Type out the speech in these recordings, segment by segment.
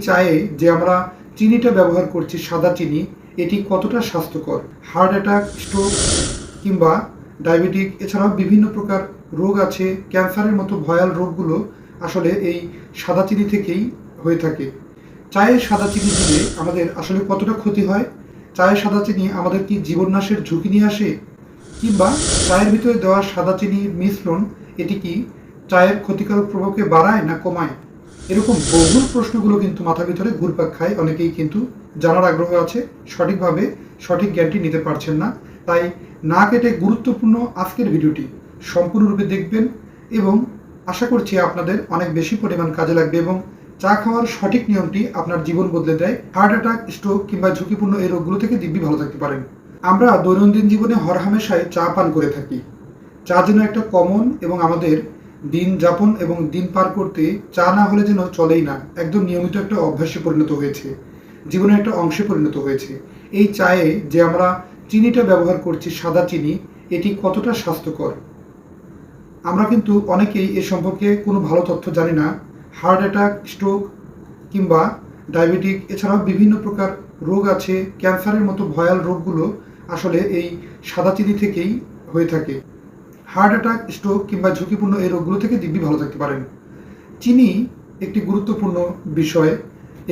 চায়ে যে আমরা চিনিটা ব্যবহার করছি, সাদা চিনি, এটি কতটা স্বাস্থ্যকর? হার্ট অ্যাটাক, স্ট্রোক কিংবা ডায়াবেটিক, এছাড়াও বিভিন্ন প্রকার রোগ আছে, ক্যান্সারের মতো ভয়াল রোগগুলো আসলে এই সাদা চিনি থেকেই হয়ে থাকে। চায়ের সাদা চিনি দিলে আমাদের আসলে কতটা ক্ষতি হয়? চায়ের সাদা চিনি আমাদের কি জীবননাশের ঝুঁকি নিয়ে আসে? কিংবা চায়ের ভিতরে দেওয়া সাদা চিনির মিশ্রণ, এটি কি চায়ের ক্ষতিকারক প্রভাবকে বাড়ায় না কমায়? এরকম বহুল প্রশ্নগুলো কিন্তু মাথার ভিতরে ঘুরপাক খায়। অনেকেই কিন্তু জানার আগ্রহ আছে, সঠিকভাবে সঠিক জ্ঞানটি নিতে পারছেন না। তাই না কেটে গুরুত্বপূর্ণ আজকের ভিডিওটি সম্পূর্ণরূপে দেখবেন এবং আশা করছি আপনাদের অনেক বেশি পরিমাণ কাজে লাগবে এবং চা খাওয়ার সঠিক নিয়মটি আপনার জীবন বদলে দেয়। হার্ট অ্যাটাক, স্ট্রোক কিংবা ঝুঁকিপূর্ণ এই রোগগুলো থেকে দিব্যি ভালো থাকতে পারেন। আমরা দৈনন্দিন জীবনে হরহামেশায় চা পান করে থাকি। চা যেন একটা কমন এবং আমাদের দিন যাপন এবং দিন পার করতে চা না হলে যেন চলেই না, একদম নিয়মিত একটা অভ্যাসে পরিণত হয়েছে জীবনের একটা অংশে পরিণত হয়েছে। এই চায়ে যে আমরা চিনিটা ব্যবহার করছি, সাদা চিনি, এটি কতটা স্বাস্থ্যকর? আমরা কিন্তু অনেকেই এ সম্পর্কে কোনো ভালো তথ্য জানি না, হার্ট অ্যাটাক, স্ট্রোক কিংবা ডায়াবেটিক, এছাড়াও বিভিন্ন প্রকার রোগ আছে, ক্যান্সারের মতো ভয়াল রোগগুলো আসলে এই সাদা চিনি থেকেই হয়ে থাকে। হার্ট অ্যাটাক, স্ট্রোক কিংবা ঝুঁকিপূর্ণ এই রোগগুলো থেকে দিব্যি ভালো থাকতে পারেন। চিনি একটি গুরুত্বপূর্ণ বিষয়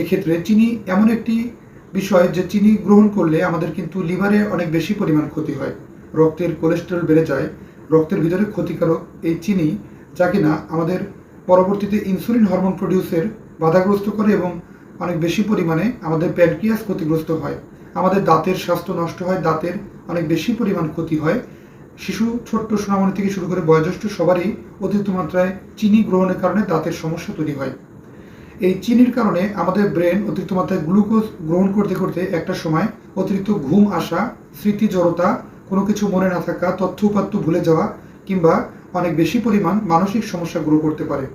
এক্ষেত্রে, চিনি এমন একটি বিষয় যে চিনি গ্রহণ করলে আমাদের কিন্তু লিভারে অনেক বেশি পরিমাণ ক্ষতি হয়। রক্তের কোলেস্টেরল বেড়ে যায়, রক্তের ভিতরে ক্ষতিকারক এই চিনি যা কিনা আমাদের পরবর্তীতে ইনসুলিন হরমোন প্রডিউসের বাধাগ্রস্ত করে এবং অনেক বেশি পরিমাণে আমাদের প্যানক্রিয়াস ক্ষতিগ্রস্ত হয়। আমাদের দাঁতের স্বাস্থ্য নষ্ট হয়, দাঁতের অনেক বেশি পরিমাণ ক্ষতি হয় শিশু, ছোট্ট সোনামণি থেকে শুরু করে বয়োজ্যেষ্ঠ সবারই অতিরিক্ত মাত্রায় চিনি গ্রহণের কারণে দাঁতের সমস্যা তৈরি হয়। এই চিনির কারণে আমাদের ব্রেন অতিরিক্ত মাত্রায় গ্লুকোজ গ্রহণ করতে করতে একটা সময় অতিরিক্ত ঘুম আসা, স্মৃতি জড়তা, কোনো কিছু মনে না থাকা, তথ্য উপাত্ত ভুলে যাওয়া কিংবা অনেক বেশি পরিমাণ মানসিক সমস্যা গ্রহ করতে পারে।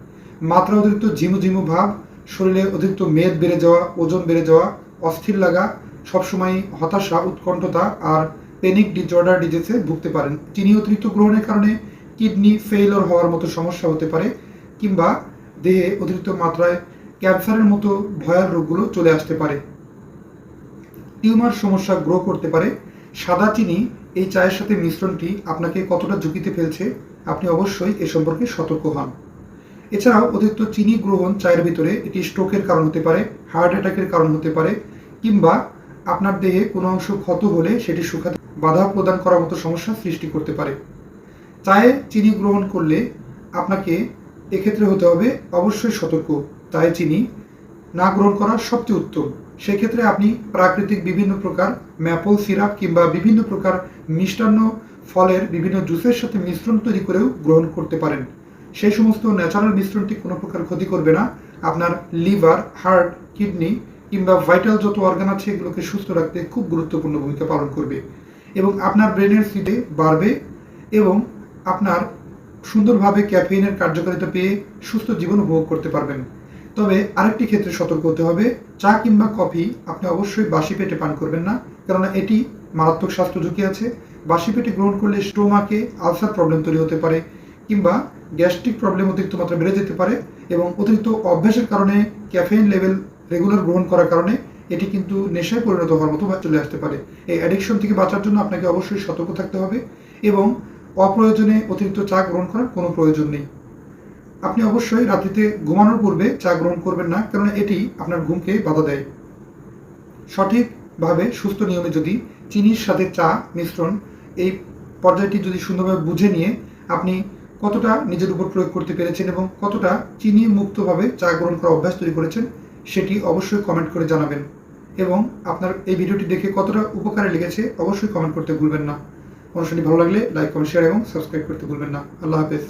মাত্রা অতিরিক্ত ঝিমু ঝিমু ভাব, শরীরে অতিরিক্ত মেদ বেড়ে যাওয়া, ওজন বেড়ে যাওয়া, অস্থির লাগা সবসময় হতাশা, উৎকণ্ঠতা আর পেনিক ডিজর্ডার ডিজিজে ভুগতে পারেন। চিনি অতিরিক্ত গ্রহণের কারণে কিডনি ফেইলর হওয়ার মতো সমস্যা হতে পারে কিংবা দেহে অতিরিক্ত মাত্রায় ক্যান্সারের মতো ভয়াল রোগগুলো চলে আসতে পারে। টিউমার সমস্যা গ্রো করতে পারে। সাদা চিনি এই চায়ের সাথে মিশ্রণটি আপনাকে কতটা ঝুঁকিতে ফেলছে আপনি অবশ্যই এ সম্পর্কে সতর্ক হন। এছাড়াও অতিরিক্ত চিনি গ্রহণ চায়ের ভিতরে এটি স্ট্রোকের কারণ হতে পারে, হার্ট অ্যাটাকের কারণ হতে পারে কিংবা আপনার দেহে কোনো অংশ ক্ষত হলে সেটি শুকাতে বাধা প্রদান করার মতো সমস্যা সৃষ্টি করতে পারে। চায়ে চিনি গ্রহণ করলে আপনাকে এক্ষেত্রে হতে হবে অবশ্যই সতর্ক। চায়ে চিনি না গ্রহণ করা সবচেয়ে উত্তম। সেক্ষেত্রে আপনি প্রাকৃতিক বিভিন্ন প্রকার ম্যাপল সিরাপ কিংবা বিভিন্ন প্রকার মিষ্টান্ন ফলের বিভিন্ন জুসের সাথে মিশ্রণ তৈরি করেও গ্রহণ করতে পারেন। সেই সমস্ত ন্যাচারাল মিশ্রণটি কোনো প্রকার ক্ষতি করবে না। আপনার লিভার, হার্ট, কিডনি কিংবা ভাইটাল যত অর্গান আছে, এগুলোকে সুস্থ রাখতে খুব গুরুত্বপূর্ণ ভূমিকা পালন করবে এবং আপনার ব্রেনের স্পিডে বাড়বে এবং আপনার সুন্দরভাবে ক্যাফেইনের কার্যকারিতা পেয়ে সুস্থ জীবন উপভোগ করতে পারবেন। তবে আরেকটি ক্ষেত্রে সতর্ক হতে হবে, চা কিংবা কফি আপনি অবশ্যই বাসি পেটে পান করবেন না, কেননা এটি মারাত্মক স্বাস্থ্য ঝুঁকি আছে। বাসি পেটে গ্রহণ করলে স্টোমাকে আলসার প্রবলেম তৈরি হতে পারে কিংবা গ্যাস্ট্রিক প্রবলেম অতিরিক্ত মাত্রা বেড়ে যেতে পারে এবং অতিরিক্ত অভ্যাসের কারণে ক্যাফেইন লেভেল রেগুলার গ্রহণ করার কারণে এটি কিন্তু নেশায় পরিণত হওয়ার মতো চলে আসতে পারে। এই অ্যাডিকশন থেকে বাঁচার জন্য আপনাকে অবশ্যই সতর্ক থাকতে হবে এবং অপ্রয়োজনে অতিরিক্ত চা গ্রহণ করার কোনো প্রয়োজন নেই। আপনি অবশ্যই রাত্রিতে ঘুমানোর পূর্বে চা গ্রহণ করবেন না, কেননা এটি আপনার ঘুমকে বাধা দেয়। সঠিকভাবে সুস্থ নিয়মে যদি চিনির সাথে চা মিশ্রণ এই পর্যায়টি যদি সুন্দরভাবে বুঝে নিয়ে আপনি কতটা নিজের উপর প্রয়োগ করতে পেরেছেন এবং কতটা চিনি মুক্তভাবে চা গ্রহণ করার অভ্যাস তৈরি করেছেন সেটি অবশ্যই কমেন্ট করে জানাবেন। এবং আপনার এই ভিডিওটি দেখে কতটা উপকারে লেগেছে অবশ্যই কমেন্ট করতে ভুলবেন না। অনুষ্ঠানটি ভালো লাগলে লাইক কমেন্ট শেয়ার এবং সাবস্ক্রাইব করতে ভুলবেন না। আল্লাহ হাফেজ।